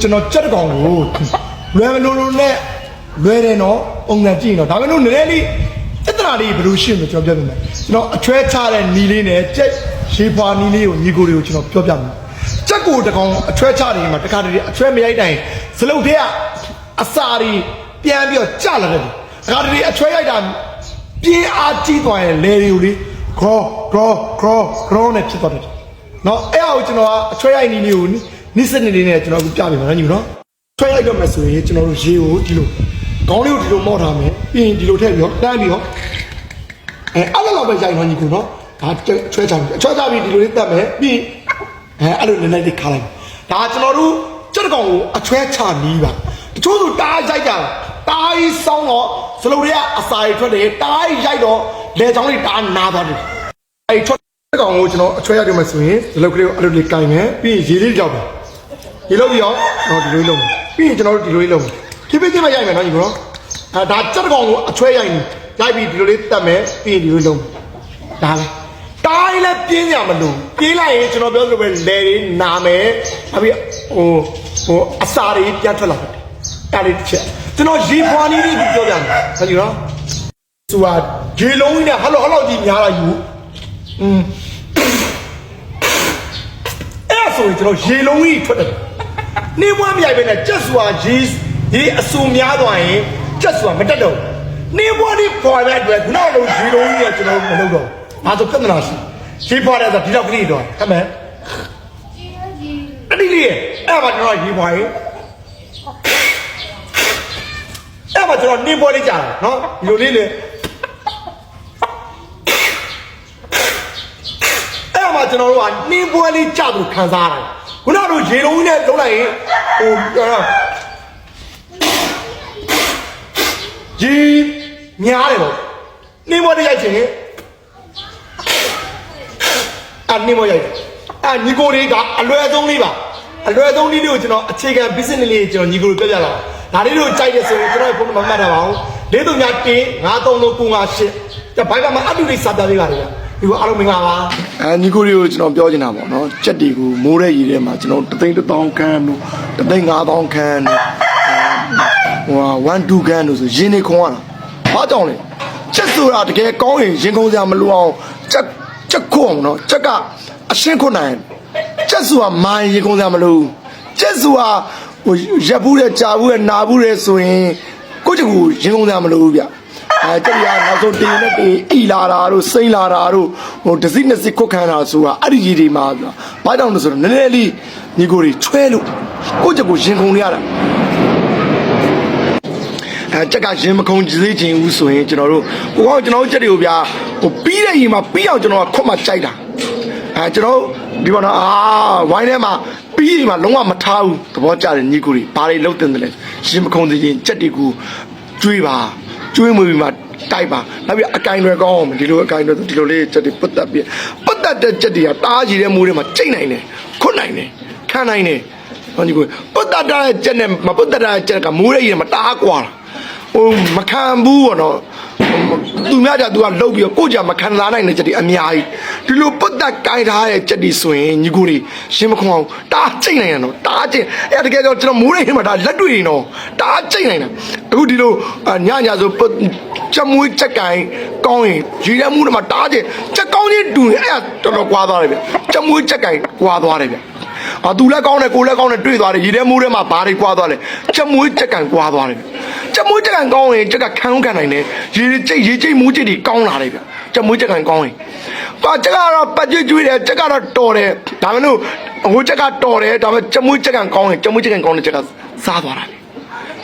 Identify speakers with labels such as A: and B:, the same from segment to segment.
A: ကျွန်တော်ကြက်တကောင်ကိုလွယ်မလို့လို့နဲ့လွယ်တယ်နော်ပုံစံကြည့်ရင်တော့ဒါပေမဲ့လို့နည်းနည်းလေးအတ္တနာလေးဘယ်လိုရှင်းမလဲကျွန်တော်ပြောပြမယ်ကျွန်တော်အချွဲချတဲ့နီလေးနဲ့ကြက်ရှေးဖွာနီလေးကိုညီကိုတွေကိုကျွန်တော်ပြောပြမယ်ကြက်ကိုတကောင်အချွဲချနေမှာတခါတည်းအချွဲမရိုက်တိုင်းစလုတ်ထဲကအစာတွေပြန်ပြီးတော့ကြလာတယ်တခါတည်းအချွဲရိုက်တာပြင်းအားကြီးသွားရင်လေတွေကိုလေခေါ်ခေါ်ခေါ်ခေါ်နဲ့ဖြစ်သွားတယ်နော်အဲ့ဟာကိုကျွန်တော်ကအချွဲရိုက်နီလေးကို နိစနစ်လေးနဲ့ကျွန်တော်အခုပြပြမယ်နော်ညီမနော်ထွဲလိုက်တော့မယ်ဆိုရင်ကျွန်တော်တို့ရေကိုဒီလိုခေါင်းလေးကိုဒီလိုမော့ထားမယ်ပြီးရင်ဒီလိုထည့်ပြီးတော့တန်းပြီးတော့အဲအဲ့လိုတော့ပဲရိုက်တော့ညီကူနော်ဒါချွဲချပြီးချွဲချပြီးဒီလိုလေးတက်မယ်ပြီးအဲအဲ့လိုနည်းနည်းလေးခါလိုက်ဒါကျွန်တော်တို့စက်တကောင်ကိုအချွဲချနီးပါတချို့ဆိုတားရိုက်ကြတာတားကြီးစောင်းတော့စလုံးတွေကအစာတွေထွက်တယ်တားကြီးရိုက်တော့လေချောင်းလေးတားနာသွားတယ်အဲ့ထွက်တဲ့ကောင်ကိုကျွန်တော်အချွဲရိုက်ရမယ်ဆိုရင်ဒီလိုကလေးကိုအဲ့လိုလေးကင်မယ်ပြီးရင်ရေလေးကြောက်တယ် ဒီလိုပြီးတော့တော့ဒီလိုလုံးပြီးရင်ကျွန်တော်တို့ဒီလိုလေးလုံးဖြည်းဖြည်းချင်းပဲရိုက်မယ်နော်ညီမတို့အဲဒါစက်တကောင်ကိုအချွဲရိုက်နေရိုက်ပြီးဒီလိုလေးတက်မယ်ပြီးရင်ဒီလိုလုံးဒါပဲတိုင်းလည်းပြင်းကြမလို့ပြင်းလိုက်ရင်ကျွန်တော်ပြောသလိုပဲလေတွေနာမယ်အပြီးဟိုဟိုအစာတွေပြန်ထွက်လာတယ်အဲ့ဒီတစ်ချက်ကျွန်တော်ရေဖွာနီးလေးပြောပြမယ်ဟုတ်ပြီနော်သူကရေလုံးကြီးနဲ့ဟလိုဟလိုကြီးများလာယူอืมအဲ့ဒါဆိုရင်ကျွန်တော်ရေလုံးကြီးထွက်တယ် နေမွမ်းမရိုက်ပဲနဲ့ကြက်စွာရေရေအဆူများသွားရင်ကြက်စွာမတက်တော့ဘူးနေမွမ်းဒီပေါ်တဲ့အတွက်ခုနကလိုရေလုံးကြီးကကျွန်တော်မလုပ်တော့ဘူးဒါဆိုပြဿနာရှိရေပေါ်တဲ့ဆိုဒီတော့ကလေးတော့ဟဲ့မယ်အဒီလေးအဲ့မှာကျွန်တော်ရေပေါ်ရင်အဲ့မှာကျွန်တော်နေပေါ်လေးကြာတယ်နော်ဒီလိုလေးလေအဲ့မှာကျွန်တော်တို့ကနှင်းပွဲလေးကြသူခံစားရတယ် ခုနကတို့ရေလုံးကြီးနဲ့လုံးလိုက်ရင်ဟိုပြောတော့ရေများတယ်ပေါ့နှင်းပွဲလေးရိုက်ချင်အနှင်းပွဲရိုက်တယ်အညီကိုလေးကအလွယ်ဆုံးလေးပါအလွယ်ဆုံးလေးတွေကိုကျွန်တော်အခြေခံ business လေးကျွန်တော်ညီကိုလိုပြပြလာဒါလေးတို့ကြိုက်တယ်ဆိုရင်ကျွန်တော်ဖုန်းမမှတ်တာပါဘူးလေးသူများတင်း93လို့958ကျဘိုက်ကမှာအတူလေးစာပြပေးပါလေဗျ ဒီကိုအားလုံးမင်္ဂလာပါ
B: အဲညီကိုတွေကိုကျွန်တော်ပြောချင်တာပေါ့နော်ကြက်တွေကိုမိုးတဲ့ရေထဲမှာကျွန်တော်တသိန်းတစ်သောင်းခန်းတို့တသိန်းငါးသောင်းခန်းတို့ဟိုဟာ1 2ခန်းတို့ဆိုရင်းနေခုံရတာဘာကြောင့်လဲကြက်ဆိုတာတကယ်ကောင်းရင်ရင်ခုံစရာမလိုအောင်ကြက်ကြက်ခုံနော်ကြက်ကအရှင်းခုနိုင်ကြက်ဆိုတာမိုင်းရင်ခုံစရာမလိုဘူးကြက်ဆိုတာဟိုရက်ဘူးတဲ့ကြာဘူးတဲ့နာဘူးတဲ့ဆိုရင်ကိုယ့်ချကူရင်ခုံစရာမလိုဘူးဗျ အဲကြက်ရနောက်ဆုံးတင်နဲ့တင်အီလာတာတို့စိမ့်လာတာတို့ဟိုတစ်စိနှစ်စိခွတ်ခံတာဆိုတာအဲ့ဒီကြီးတွေမှာဘာကြောင့်လဲဆိုတော့နည်းနည်းလေးညီကိုတွေချွဲလို့ကိုယ့်ချကူရင်ခုံရတာအဲကြက်ကရင်မခုံကြည့်ချင်ဘူးဆိုရင်ကျွန်တော်တို့ကိုကောင်းကျွန်တော်တို့ကြက်တွေကိုဗျာဟိုပြီးတဲ့ရင်မှာပြီးအောင်ကျွန်တော်ကခွတ်မှကြိုက်တာအဲကျွန်တော်ဒီပေါ်တော့အာဝိုင်းထဲမှာပြီးရင်မှာလုံးဝမထားဘူးသဘောကျတယ်ညီကိုတွေဘာတွေလုံးတင်တယ်လဲရင်မခုံသေးရင်ကြက်တွေကိုကျွေးပါ ကျွေးမွေပြီးမှတိုက်ပါနောက်ပြီးအကင်တွေကောင်းအောင်ဒီလိုအကင်တွေဒီလိုလေးကြက်တွေပတ်သက်ပြီးပတ်သက်တဲ့ကြက်တွေကတားကြီးတဲ့မူတွေမှာကျိတ်နိုင်တယ်ခွတ်နိုင်တယ်ခံနိုင်တယ်ဟောညီကိုပတ်သက်တဲ့ကြက်နဲ့မပတ်သက်တဲ့ကြက်ကမူးရဲ့ရင်မှာတားကွာတာဟိုမခံဘူးပေါ့နော် သူများကြသူကလှုပ်ပြီးတော့ကိုကြမခံစားနိုင်တဲ့ချက်တွေအများကြီးဒီလိုပတ်သက်ကိုင်းထားတဲ့ချက်တွေဆိုရင်ညီကိုတွေရှင်းမခွန်အောင်တားကျိတ်နိုင်ရတော့တားကျိတ်အဲ့တကယ်တော့ကျွန်တော်မိုးရိမ်မှာဒါလက်တွေ့နေတော့တားကျိတ်နိုင်တာအခုဒီလိုညညဆိုချက်မွေးချက်ကိုင်းကောင်းရင်ရေထဲမှုတွေမှာတားကျိတ်ချက်ကောင်းချင်းတူရင်အဲ့တော်တော်ကွာသွားတယ်ဗျချက်မွေးချက်ကိုင်းကွာသွားတယ်ဗျအာသူလည်းကောင်းတယ်ကိုလည်းကောင်းတယ်တွေ့သွားတယ်ရေထဲမိုးထဲမှာဘာတွေကွာသွားလဲချက်မွေးချက်ကန်ကွာသွားတယ် ချက်မွေးချက်ကန်ကောင်းရင်ချက်ကခံခံနိုင်တယ်ရေကျိတ်ရေကျိတ်မူးကျိတ်တွေကောင်းလာတယ်ဗျချက်မွေးချက်ကန်ကောင်းရင်ပါချက်ကတော့ပတ်ကျွေးကျွေးတယ်ချက်ကတော့တော်တယ်ဒါမှမဟုတ်ဟိုချက်ကတော့တော်တယ်ဒါပေမဲ့ချက်မွေးချက်ကန်ကောင်းရင်ချက်မွေးချက်ကန်ကောင်းတဲ့ချက်ကစားသွားတာ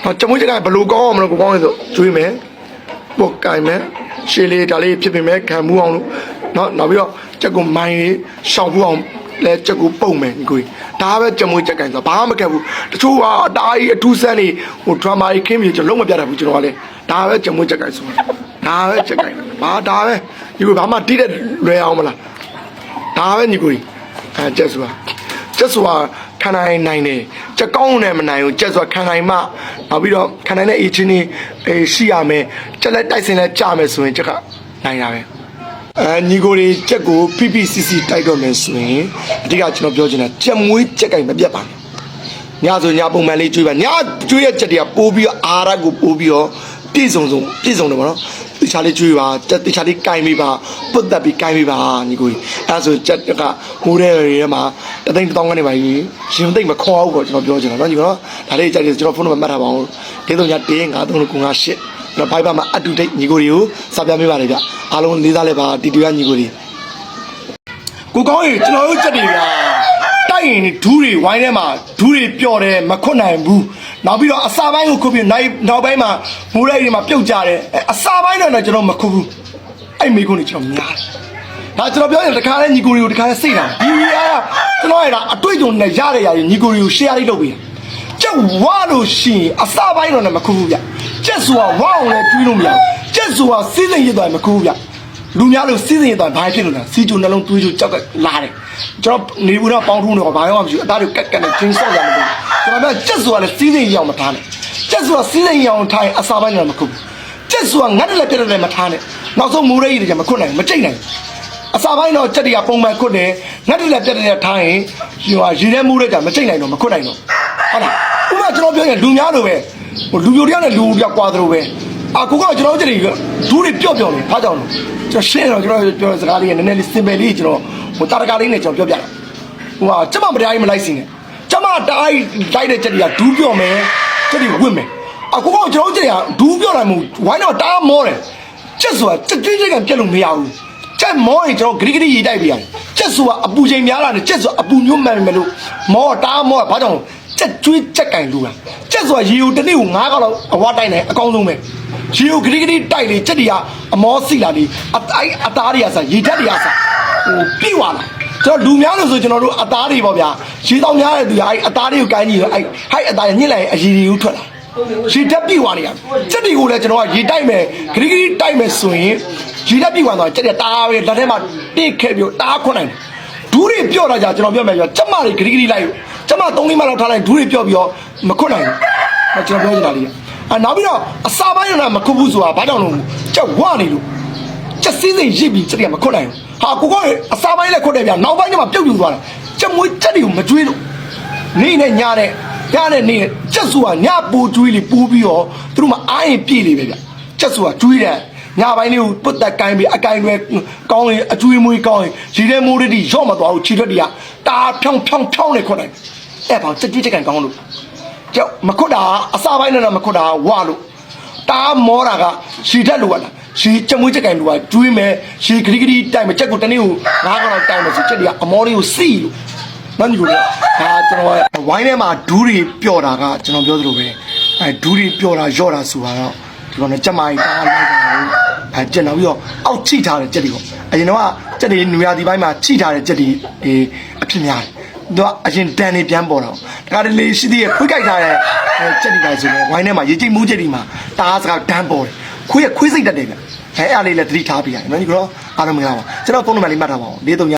B: ဟောချက်မွေးချက်ကဘယ်လိုကောင်းအောင်မလို့ကိုကောင်းလဲဆိုကျွေးမယ်ပုတ်ကင်မယ်ရှေးလေးဒါလေးဖြစ်ပေမဲ့ခံမှုအောင်လို့เนาะနောက်ပြီးတော့ချက်ကိုမိုင်းလေးရှောင်မှုအောင် လဲချက်ကိုပုံမယ်ကိုကြီးဒါပဲကြမွေးချက်ကင်ဆိုဘာမှမကက်ဘူးတချို့ကအတားကြီးအထူးဆန်းနေဟိုဒရမာကြီးခင်းပြီးကျွန်တော်လုံးမပြတတ်ဘူးကျွန်တော်ကလည်းဒါပဲကြမွေးချက်ကင်ဆိုတာဒါပဲချက်ကင်ဘာဒါပဲဒီကိုဘာမှတိတဲ့လွယ်အောင်မလားဒါပဲညီကိုကြီးအဲချက်ဆိုတာချက်ဆိုတာခံနိုင်နိုင်တယ်ချက်ကောင်းတယ်မနိုင်ဘူးချက်ဆိုတာခံနိုင်မှနောက်ပြီးတော့ခံနိုင်တဲ့အချင်းချင်းအေးရှိရမယ်ချက်လက်တိုက်စင်လက်ကြမယ်ဆိုရင်ချက်ကနိုင်တာပဲ အဲညီကိုတွေကြက်ကို PPCC တိုက်တော့မယ်ဆိုရင်အဓိကကျွန်တော်ပြောချင်တာကြက်မွေးကြက်ကင်မပြတ်ပါနဲ့ညဆိုညပုံမှန်လေးကျွေးပါညကျွေးရချက်တွေကပိုးပြီးတော့အာရကိုပိုးပြီးတော့ပြည့်စုံစုံပြည့်စုံတယ်ဗောနော်တခြားလေးကျွေးပါတက်တခြားလေးကင်ပေးပါပုတ်တက်ပြီးကင်ပေးပါညီကိုကြီးအဲဒါဆိုချက်ကမိုးတဲ့ရေထဲမှာတသိန်းတစ်သောင်းကနေပါကြီးရှင်သိမ့်မခေါ်အောင်ပေါ့ကျွန်တော်ပြောချင်တာနော်ညီကောဒါလေးကြိုက်တယ်ကျွန်တော်ဖုန်းနံပါတ်မှတ်ထားပါအောင်လေးသုံးညတင်း9 3 9 9 8ကျွ န်တော်ဘိုက်ပါမှာအတူတိတ်ညီကိုတွေကိုစာပြပေးပါလေဗျအားလုံးလေးစားလဲပါတီတူရညီကိုတွေကိုကောင်းရေကျွန်တော်တို့ချက်တွေကတိုက်ရင်ဒူးတွေဝိုင်းထဲမှာဒူးတွေပျော့တယ်မခွတ်နိုင်ဘူးနောက်ပြီးတော့အစာပိုင်းကိုခုတ်ပြီးနောက်နောက်ပိုင်းမှာမိုးရိုက်တွေမှာပြုတ်ကြတယ်အဲအစာပိုင်းတော့ကျွန်တော်မခုတ်ဘူးအဲ့မိကုန်းတွေကျွန်တော်များတယ်ဒါကျွန်တော်ပြောရင်တခါလဲညီကိုတွေကိုတခါလဲစိတ်တာဒီအားကျွန်တော်ရတာအတွေ့အကြုံနဲ့ရတဲ့ຢာတွေညီကိုတွေကို share လေးလုပ်ပေးတာကျက်ဝါလို့ရှိရင်အစာပိုင်းတော့လည်းမခုတ်ဘူးဗျ ကျက်ဆိုတာဝါအောင်လည်းတွေးလို့မရဘူးကျက်ဆိုတာစီးစိမ်ရစ်သွားရင်မခုတ်ဘူးဗျလူများလို့စီးစိမ်ရတော့ဘာဖြစ်လို့လဲစီးကျုံနှလုံးသွေးကျုံကြောက်ကလာတယ်ကျွန်တော်နေဘူးတော့ပေါင်းထုံးတော့ဘာမှမရှိဘူးအသားတွေကက်ကက်နဲ့ချင်းဆော့ရမှာကျွန်တော်ကကြက်ဆိုတာလည်းစီးစိမ်ရအောင်မထားနဲ့ကြက်ဆိုတာစီးစိမ်ရအောင်ထားရင်အစာပိုင်းတော့မခုဘူးကြက်ဆိုတာငတ်တယ်လည်းပြတ်တယ်လည်းမထားနဲ့နောက်ဆုံးမိုးရိပ်တွေကြမခွတ်နိုင်မကြိတ်နိုင်အစာပိုင်းတော့ကြက်တွေကပုံမှန်ခွတ်တယ်ငတ်တယ်လည်းပြတ်တယ်လည်းထားရင်ဟိုရေထဲမိုးရိပ်ကမကြိတ်နိုင်တော့မခွတ်နိုင်တော့ဟုတ်လားဥပမာကျွန်တော်ပြောရင်လူများလိုပဲ ဟိုလူပြိုတယောက်နဲ့လူပြိုကွာသလိုပဲအာကိုကကျွန်တော်ကြည့်တယ်ဒူးတွေပျော့ပျော့နေဘာကြောင့်လဲကျွန်တော်ရှင်းတော့ကျွန်တော်ပြောတဲ့စကားလေးကနည်းနည်းလေး simple လေးကျွန်တော်ဟိုတာတကာလေးနဲ့ကျွန်တော်ပြောပြတာဟိုဟာကျမမတရားကြီးမလိုက်စင်းနဲ့ကျမတအားကြီးလိုက်တဲ့ချက်တွေကဒူးပြော့မယ်ချက်တွေဝင့်မယ်အခုကကျွန်တော်ချက်တွေကဒူးပြော့လိုက်မှုဝိုင်းတော့တအားမောတယ်ချက်ဆိုတာချက်ကျွေးချက်ကပြက်လို့မရဘူးချက်မောရင်ကျွန်တော်ဂရိဂရိရေးတိုက်ပြရတယ်ချက်ဆိုတာအပူချိန်များလာတယ်ချက်ဆိုတာအပူမျိုးမှန်မယ်လို့မောတအားမောဘာကြောင့်ချ က်ကျွေးချက်ကင်လူတာချက်ဆိုတာရေကိုတစ်နေ့ကို9កောက်လောက်အဝတိုင်းတယ်အကောင်းဆုံးပဲရေကိုဂရိဂရိတိုက်လေချက်တွေကအမောစီလာလေအတိုင်းအသားတွေကစားရေဓာတ်တွေကစားဟိုပြည့်သွားလာကျွန်တော်လူများလို့ဆိုကျွန်တော်တို့အသားတွေပေါ့ဗျာရေတောင်များတဲ့သူကအဲ့အသားတွေကိုကိုင်းကြည့်တော့အဲ့ဟိုက်အသားညှစ်လိုက်ရင်အရေတွေကိုထွက်လာရေဓာတ်ပြည့်သွားနေရချက်တွေကိုလည်းကျွန်တော်ကရေတိုက်မယ်ဂရိဂရိတိုက်မယ်ဆိုရင်ရေဓာတ်ပြည့်သွားတော့ချက်တွေတားပဲလက်ထဲမှာတိတ်ခဲ့ပြီးတားခွန်းနိုင်ဒူးတွေပြော့တာကြကျွန်တော်ပြောမယ်ပြောချက်မတွေဂရိဂရိလိုက်ချ က်မ၃လေးမလောက်ထားလိုက်ဒူးတွေပြော့ပြီးတော့မခွန်းနိုင်ဘူးကျွန်တော်ပြောချင်တာလေးကအာနောက်ပြီးတော့အစာပိုင်းတော့မခုတ်ဘူးဆိုတာဘာကြောင့်လဲကြက်ဝနေလို့ကြက်စည်းစိမ်ရစ်ပြီးချက်တွေကမခွတ်နိုင်ဘူးဟာကိုကအစာပိုင်းလည်းခွတ်တယ်ဗျာနောက်ပိုင်းကျမှပြုတ်ပြူသွားတယ်ကြက်မွေးကြက်တွေကိုမကြွေးလို့နေနဲ့ညနဲ့ညနဲ့နေနဲ့ကြက်ဆိုတာညပူကြွေးလေပူပြီးတော့သူတို့မှအားရင်ပြည့်လေပဲဗျာကြက်ဆိုတာကြွေးတယ်ညပိုင်းလေးကိုပုတ်တက်ကိုင်းပြီးအကိုင်းတွေကောင်းရင်အကျွေးမွေးကောင်းရင်ရေထဲမိုးတွေရော့မသွားဘူးခြေထွက်တွေက တာဖြောင်းဖြောင်းဖြောင်းနေခွတ်နိုင်အဲ့ပေါင်းချက်ကြီးချက်ကန်ကောင်းလို့ကြောက်မခွတ်တာအစာပိုင်းနဲ့တော့မခွတ်တာဝါလို့တားမောတာကရှည်တက်လို့ရတာရှည်ချက်မွေးချက်ကင်လို့ကကျွေးမယ်ရှည်ဂရိဂရိတိုက်မယ်ချက်ကိုတနေ့ကိုငါးကောင်တိုက်မယ်ဆိုချက်တွေကအမောလေးကိုစီလို့မန်ဒီကိုဒါကျွန်တော်ဝိုင်းထဲမှာဒူးတွေပျော့တာကကျွန်တော်ပြောသလိုပဲအဲဒူးတွေပျော့တာရော့တာဆိုတာတော့ဒီကောင်နဲ့ချက်မိုင်းတားလိုက်တာလို့ အဲကျက်နောက်ပြီးတော့အောက်ချိထားတဲ့ချက်တွေပေါ့အရင်တော့ချက်တွေနူရဒီပိုင်းမှာချိထားတဲ့ချက်တွေအေးအဖြစ်များတယ်သူကအရင်တန်နေပြန်ပေါ်တော့တခါတလေရှိသေးရခွေးကြိုက်ထားတဲ့အဲကြက်ဒီပါဆိုတော့ဝိုင်းထဲမှာရေချိတ်မူးကြက်ဒီမှာတားစကားတန်းပေါ်တယ်ခွေးကခွေးစိတ်တက်တယ်ဗျအဲအဲ့အားလေးလည်းသတိထားပြရတယ်နော်ဒီကတော့အားလုံးမင်္ဂလာပါကျွန်တော်ဖုန်းနံပါတ်လေးမှတ်ထားပါအောင်၄၃